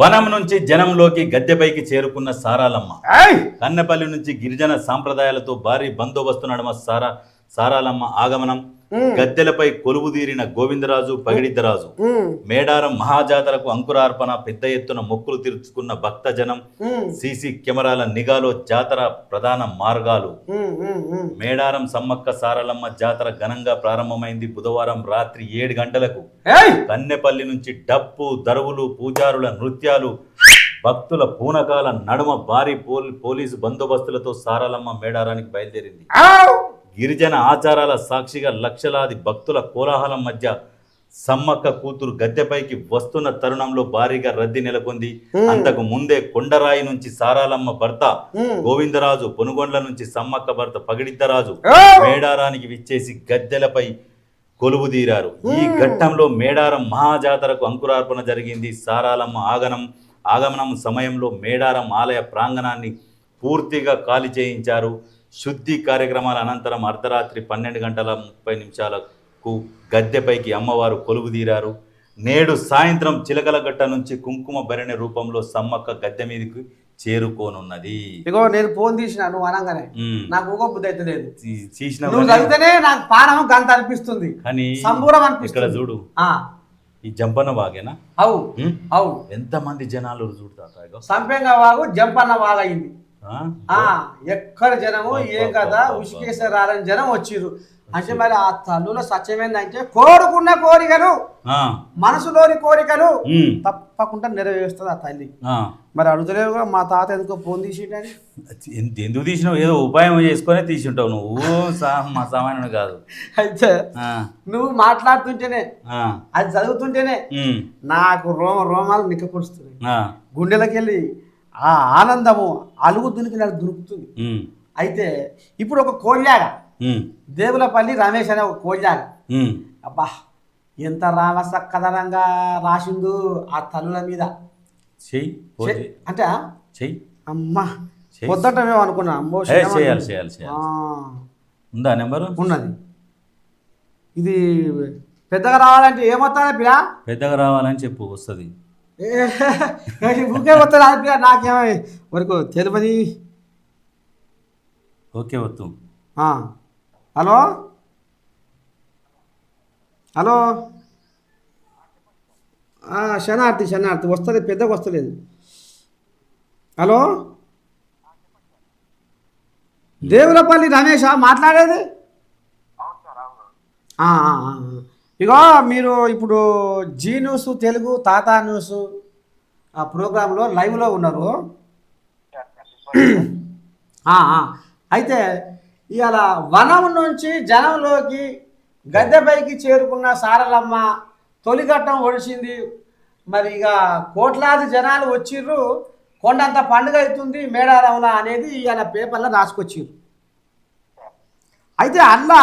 వనం నుంచి జనంలోకి గద్దెపైకి చేరుకున్న సారాలమ్మ! కన్నెపల్లి నుంచి గిరిజన సాంప్రదాయాలతో భారీ బందోబస్తు నడుమ సారా సారాలమ్మ ఆగమనం గద్దెలపై కొలువుదీరిన గోవిందరాజు పగిడిద్దరాజు. మేడారం మహాజాతరకు అంకురార్పణ పెద్ద ఎత్తున మొక్కులు తీర్చుకున్న భక్తజనం ఉమ్, సీసీ కెమెరాల నిఘాలో జాతర ప్రధాన మార్గాలు. మేడారం సమ్మక్క సారలమ్మ జాతర ఘనంగా ప్రారంభమైంది బుధవారం రాత్రి ఏడు గంటలకు! కన్నెపల్లి నుంచి డప్పు దరువులు పూజారుల నృత్యాలు భక్తుల పూనకాల నడుమ భారీ పోల్ పోలీసు బందోబస్తులతో సారలమ్మ మేడారానికి బయలుదేరింది! గిరిజన ఆచారాల సాక్షిగా లక్షలాది భక్తుల కోలాహలం మధ్య సమ్మక్క కూతురు గద్దెపైకి వస్తున్న తరుణంలో భారీగా రద్దీ నెలకొంది. అంతకు ముందే కొండరాయి నుంచి సారాలమ్మ భర్త. గోవిందరాజు పొనుగొండ్ల నుంచి సమ్మక్క భర్త పగిడిద్దరాజు! మేడారానికి విచ్చేసి గద్దెలపై కొలువుదీరారు ఈ ఘట్టంలో మేడారం మహాజాతరకు అంకురార్పణ జరిగింది. సారాలమ్మ ఆగమనం ఆగమనం సమయంలో మేడారం ఆలయ ప్రాంగణాన్ని పూర్తిగా ఖాళీ చేయించారు. శుద్ధి కార్యక్రమాల అనంతరం అర్ధరాత్రి పన్నెండు గంటల ముప్పై నిమిషాలకు గద్దెపైకి అమ్మవారు కొలువుదీరారు. నేడు సాయంత్రం చిలకలగట్ట నుంచి కుంకుమ భరణి రూపంలో సమ్మక్క గద్దె మీదకి చేరుకోనున్నది. ఇగో నేను ఫోన్ తీసిన నువ్వు అనగానే. నాకు ఊగ బుద్ధి అయితే లేదు. నువ్వు కానీ- చదివితేనే నాకు పానం గంత అనిపిస్తుంది. కానీ సంబూరం ఇక్కడ అనిపిస్తుంది చూడు. ఆ, ఈ జంపన్న వాగేనా? అవు? అవు. ఎంతమంది జనాలు చూడతారు. సంపెంగ వాగు జంపన్న వాగయింది ఆ? ఆ ఎక్కడ జనము ఏం కదా ఉసికేసే రాలని జనం వచ్చిర్రు అంటే మరి ఆ తల్లుల సత్యమేందంటే కోరుకున్న కోరికలు. మనసులోని కోరికలు. తప్పకుండా నెరవేరుస్తుంది ఆ తల్లి. మరి అడుగుతలేవుగా మా తాత ఎందుకో ఫోన్ తీసిండని ఎందుకు తీసినావు ఏదో ఉపాయం చేసుకొని తీసి ఉంటావు నువ్వు మా సామాన్యుడు కాదు అయితే. నువ్వు మాట్లాడుతుంటేనే. అది చదువుతుంటేనే. నాకు రోమ రోమాలు నిక్కపొడుస్తున్నాయి ఆ. గుండెలకి వెళ్ళి ఆ ఆనందము అలుగు దునికి నాకు దొరుకుతుంది. ఉమ్. అయితే ఇప్పుడు ఒక కోళ్ళాగా. దేవులపల్లి రమేష్ అనే ఒక కోళ్ళాగా. అబ్బా ఎంత రామసక్కదనంగా రాసిండు ఆ తల్లుల మీద. చెయ్యి. అంటే చెయ్యి. అమ్మా చెయ్యి. పొద్దుటమేమో అనుకున్నా. అమ్మో చేయాలి చేయాలి ఉందా నెంబరు? ఉన్నది. ఇది పెద్దగా రావాలంటే ఏమొస్తానే పిల్ల పెద్దగా రావాలని చెప్పు వస్తుంది. ఊకే వస్తుంది పిల్ల నాకేమో? వరకు తెలియదు ఓకే వద్దు. ఆ, హలో? హలో? ఆ, శనార్థి శనార్థి వస్తుంది పెద్దగా వస్తలేదు. హలో? దేవులపల్లి రమేష్ మాట్లాడేది? ఆ, ఆ, ఆ. ఇగో మీరు ఇప్పుడు జీ న్యూస్ తెలుగు తాతా న్యూస్ ఆ ప్రోగ్రాంలో లైవ్లో ఉన్నారు. అయితే ఇవాళ వనం నుంచి జనంలోకి గద్దెపైకి చేరుకున్న సారలమ్మ తొలిఘట్టం ఒడిచింది మరి ఇక కోట్లాది జనాలు వచ్చిర్రు. కొండంత పండుగ అవుతుంది మేడారంలా అనేది ఇవాళ పేపర్లో రాసుకొచ్చిర్రు. అయితే అల్లా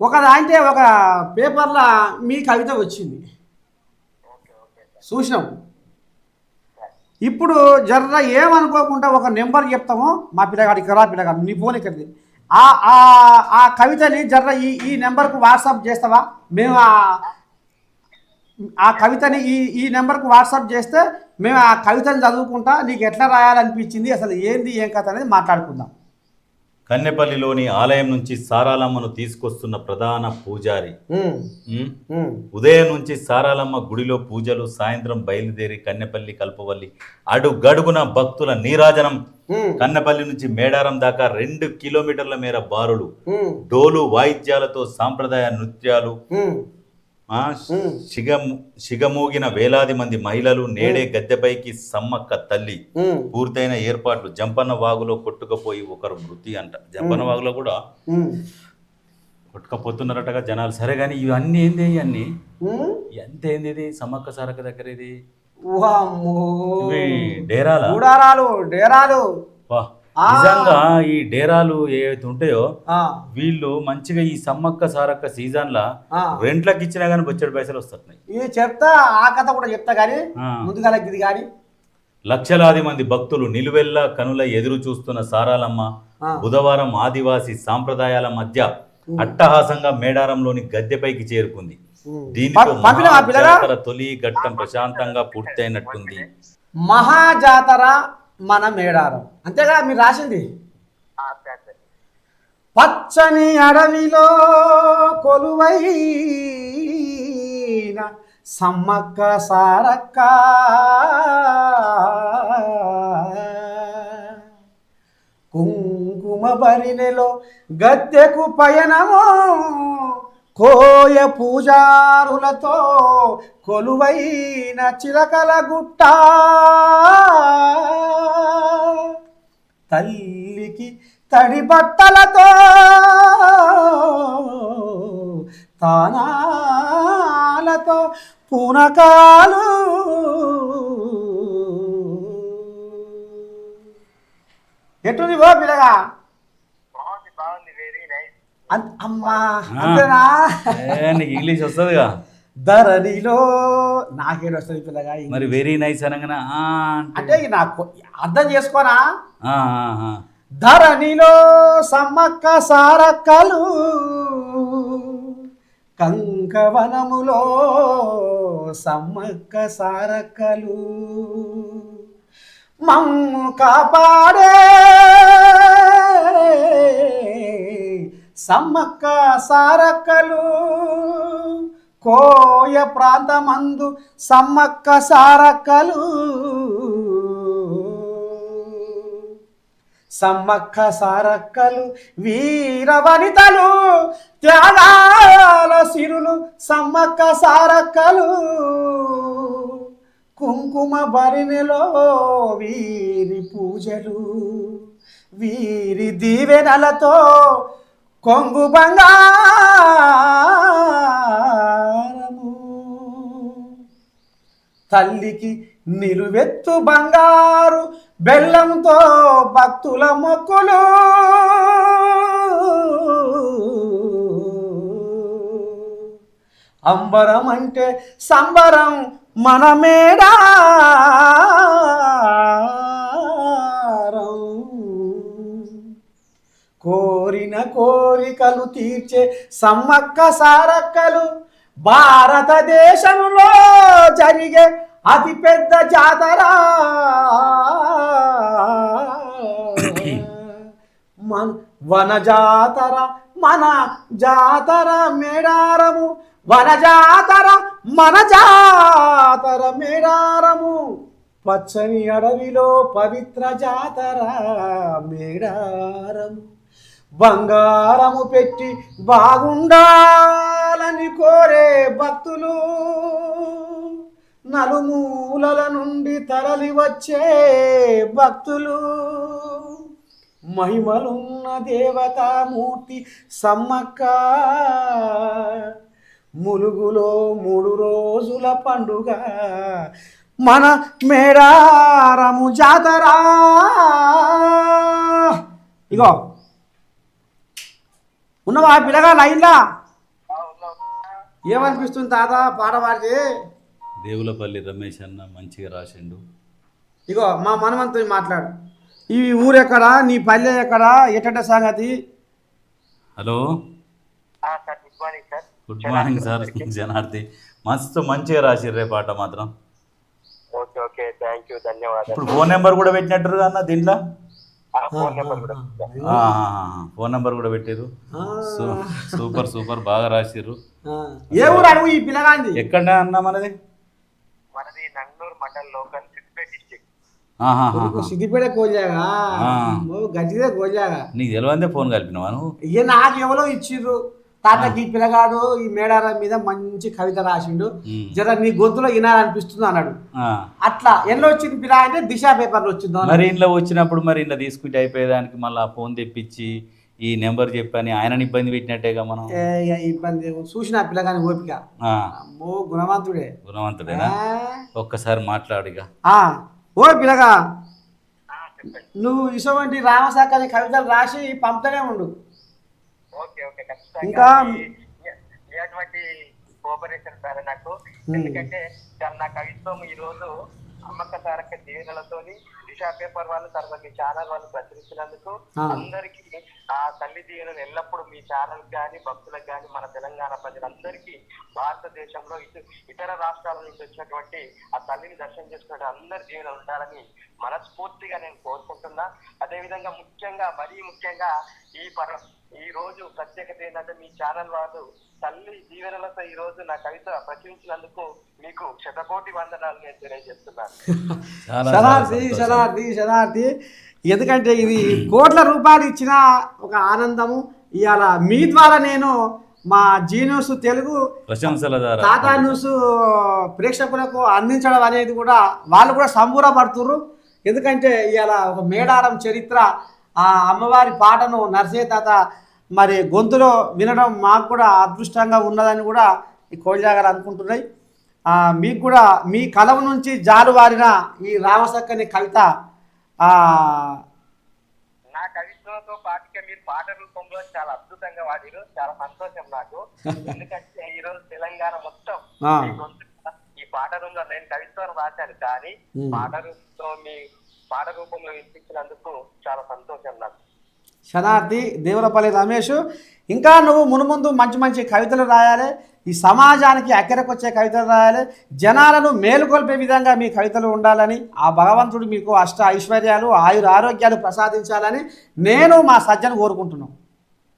ఒక అంటే ఒక పేపర్లో మీ కవిత వచ్చింది. చూసినాం. ఇప్పుడు జర్ర ఏమనుకోకుండా ఒక నెంబర్ చెప్తాము మా పిల్లగాడు ఇక్కడ రా పిల్లగాడు నీ ఫోన్ ఇక్కడిది ఆ కవితని జర్ర ఈ ఈ నెంబర్కు వాట్సాప్ చేస్తావా? మేము ఆ- కవితని ఈ ఈ నెంబర్కు వాట్సాప్ చేస్తే మేము ఆ కవితని చదువుకుంటా నీకు ఎట్లా రాయాలనిపించింది అసలు ఏంది ఏం కథ అనేది మాట్లాడుకుందాం. కన్నెపల్లిలోని ఆలయం నుంచి సారాలమ్మను తీసుకొస్తున్న ప్రధాన పూజారి. ఉదయం నుంచి సారాలమ్మ గుడిలో పూజలు సాయంత్రం బయలుదేరి కన్నెపల్లి కల్పవల్లి అడుగడుగున భక్తుల నీరాజనం. కన్నెపల్లి నుంచి మేడారం దాకా రెండు కిలోమీటర్ల మేర బారులు. డోలు వాయిద్యాలతో సాంప్రదాయ నృత్యాలు. శిగం శిగమూగిన వేలాది మంది మహిళలు నేడే గద్దెపైకి సమ్మక్క తల్లి పూర్తయిన ఏర్పాట్లు జంపన్న వాగులో కొట్టుకుపోయి ఒకరు మృతి అంట. జంపన్న వాగులో కూడా కొట్టుకపోతున్నారటగా జనాలు. సరే కానీ ఇవన్నీ ఏంది ఇవన్నీ. ఎంత ఏంది ఇది? సమ్మక్క సారక్క దగ్గర ఇది? డేరాలా? డేరాలు. నిజంగా ఈ డేరాలు ఏవైతే ఉంటాయో వీళ్ళు మంచిగా ఈ సమ్మక్క సారక్క సీజన్ లా. రెంట్లకు ఇచ్చినా కానీ బొచ్చడి పైసలు వస్తున్నాయి ఇది చెప్తా ఆ కథ కూడా చెప్తా ఆ. ముందుగా ఇది కానీ లక్షలాది మంది భక్తులు నిలువెల్లా కనుల ఎదురు చూస్తున్న సారాలమ్మ. బుధవారం ఆదివాసీ సాంప్రదాయాల మధ్య అట్టహాసంగా మేడారంలోని గద్దెపైకి చేరుకుంది. దీనితో తొలి ఘట్టం ప్రశాంతంగా పూర్తయినట్టుంది మహాజాతర మన మేడారం అంతేగా మీరు రాసింది? పచ్చని అడవిలో కొలువైన సమ్మక్క సారక్క. కుంకుమ బరినెలో గద్దెకు పయనము కోయ పూజారులతో కొలువైన చిలకల గుట్ట. తల్లికి తడి బట్టలతో తానాలతో పూనకాలు. ఎటు పో పిల్లగా బాగుంది బాగుంది వెరీ నైస్ అన్- అమ్మా అంతేనా నీకు ఇంగ్లీష్ వస్తుందిగా? ధరణిలో నాకేం వస్తుంది పిల్లగా మరి వెరీ నైస్ అనగానే ఆ అంటే నాకు అర్థం చేసుకోనా. ధరణిలో సమ్మక్క సారక్కలు కంకవనములో సమ్మక్క సారక్కలు మమ్ము కాపాడే సమ్మక్క సారక్కలు కోయ ప్రాంతమందు సమ్మక్క సారక్కలు. సమ్మక్క సారక్కలు వీరవనితలు త్యాగాల సిరులు సమ్మక్క సారక్కలు. కుంకుమ భరిణిలో వీరి పూజలు వీరి దీవెనలతో కొంగు బంగారము. తల్లికి నిలువెత్తు బంగారు బెల్లంతో భక్తుల మొక్కులు. అంబరం అంటే సంబరం మన కోరికలు తీర్చే సమ్మక్క సారక్కలు భారతదేశంలో జరిగే అతి పెద్ద జాతర. మన వన జాతర మన జాతర మేడారము వన జాతర మన జాతర మేడారము. పచ్చని అడవిలో పవిత్ర జాతర మేడారము. బంగారము పెట్టి బాగుండాలని కోరే భక్తులు. నలుమూలల నుండి తరలి వచ్చే భక్తులు. మహిమలున్న దేవతామూర్తి సమ్మక్క. ములుగులో మూడు రోజుల పండుగ. మన మేడారము జాతరా. ఇగో ఉన్నవా పిల్లగా లైన్లా. ఏమనిపిస్తుంది తాత పాట పాడితే? దేవులపల్లి రమేష్ అన్న మంచిగా రాసిండు. ఇగో మా మనమంతో మాట్లాడు. ఈ ఊరెక్కడా నీ పల్లె ఎక్కడా? ఎట్టట సంగతి? హలో? Good morning sir. జనార్ది మస్తు మంచిగా రాసిర్రే పాట మాత్రం. Okay okay. థ్యాంక్ యూ ధన్యవాదాలు. ఇప్పుడు ఫోన్ నెంబర్ కూడా పెట్టినట్టు అన్న దీంట్లో? ఫోన్ నెంబర్ కూడా ఇస్తాను. ఆ, ఆ, ఆ, ఫోన్ నెంబర్ కూడా పెట్టారు సూపర్ సూపర్. బాగా రాసిర్రు. ఆ, ఏ ఊరు అడుగు ఈ పిల్లగాంది? ఎక్కడ అన్న మనది? మనది నంగనూరు మండల్ లోకల్ సిద్దిపేట ఆహాహా. సిద్దిపేట కోజాగా ఆ. గట్టిదే కోజాగా నీకు తెలియందే ఫోన్ కలిపినావా నువ్వు? ఇక నాకు ఎవరో ఇచ్చిర్రు. తాతకి ఈ పిల్లగాడు ఈ మేడారం మీద మంచి కవిత రాసిండు. జర నీ గొంతులో వినాలనిపిస్తుంది అన్నాడు. అట్లా ఎన్నో వచ్చింది పిల్ల అంటే దిశ పేపర్లో వచ్చిందో. మరి ఇంట్లో వచ్చినప్పుడు మరి ఇంట్లో తీసుకుంటే అయిపోయేదానికి మళ్ళీ ఫోన్ తెప్పించి ఈ నెంబర్ చెప్పని ఆయనని ఇబ్బంది పెట్టినట్టేగా మనం ఇబ్బంది. చూసిన పిల్లగాని ఓపిక అమ్మో గుణవంతుడే గుణవంతుడేనా ఆ. ఒక్కసారి మాట్లాడిగా ఆ, ఓ పిల్లగా నువ్వు ఇటువంటి రామశాఖని కవితలు రాసి పంపుతూనే ఉండు ఓకే ఓకే ఖచ్చితంగా. ఇటువంటి కోఆపరేషన్ సార్ నాకు. ఎందుకంటే చాలా నా కవిత్వం ఈ రోజు అమ్మక్క తారక దీవెనలతోని దిశా పేపర్ వాళ్ళు తర్వాత మీ ఛానల్ వాళ్ళు ప్రచురించినందుకు. అందరికీ ఆ తల్లి దీవెనలు ఎల్లప్పుడూ మీ ఛానల్ కానీ భక్తులకు కానీ మన తెలంగాణ ప్రజలందరికీ భారతదేశంలో ఇటు ఇతర రాష్ట్రాల నుంచి వచ్చినటువంటి ఆ తల్లిని దర్శనం చేసుకున్న అందరి దీవెనలు ఉండాలని మనస్ఫూర్తిగా నేను కోరుకుంటున్నా. అదేవిధంగా ముఖ్యంగా మరీ ముఖ్యంగా ఈ పర ఈ రోజు ప్రత్యేకత ఏంటంటే మీ ఛానల్ వాళ్ళు తల్లి దీవెనలతో ఈ రోజు నా కవిత ప్రచురించినందుకు మీకు శతకోటి వందనాలు నేను తెలియజేస్తున్నాను. శతార్థి ఎందుకంటే ఇది కోట్ల రూపాయలు ఇచ్చిన ఒక ఆనందము. ఇవాళ మీ ద్వారా నేను మా జీ న్యూస్ తెలుగు ప్రశంసల ద్వారా. టాటా న్యూస్ ప్రేక్షకులకు అందించడం అనేది కూడా వాళ్ళు కూడా సంబూరపడుతుర్రు. ఎందుకంటే ఇవాళ ఒక మేడారం చరిత్ర ఆ అమ్మవారి పాటను నర్సే తాత మరి గొంతులో వినడం మాకు కూడా అదృష్టంగా ఉన్నదని కూడా ఈ కోయిలా గారు అనుకుంటున్నాయి ఆ, మీకు కూడా మీ కలం నుంచి జాలువారిన ఈ రామసక్కని కవిత ఆ, నా కవిత్వంతో పాటుగా మీరు పాట రూపంలో చాలా అద్భుతంగా వాడిరు చాలా సంతోషం నాకు ఎందుకంటే ఈ రోజు తెలంగాణ మొత్తం. ఈ పాట నేను కవిత్వం రాశాను కానీ. పాట మీ పాట రూపంలో వినిపించినందుకు చాలా సంతోషం నాకు. శనార్థి దేవులపల్లి రమేష్ ఇంకా నువ్వు మునుముందు మంచి మంచి కవితలు రాయాలి ఈ సమాజానికి అక్కరకొచ్చే కవితలు రాయాలి జనాలను మేలుకొల్పే విధంగా మీ కవితలు ఉండాలని ఆ భగవంతుడు మీకు అష్ట ఐశ్వర్యాలు ఆయుర ఆరోగ్యాలు ప్రసాదించాలని నేను మా సజ్జను కోరుకుంటున్నాను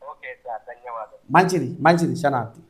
ఓకే సార్ ధన్యవాదాలు. మంచిది మంచిది శనార్థి.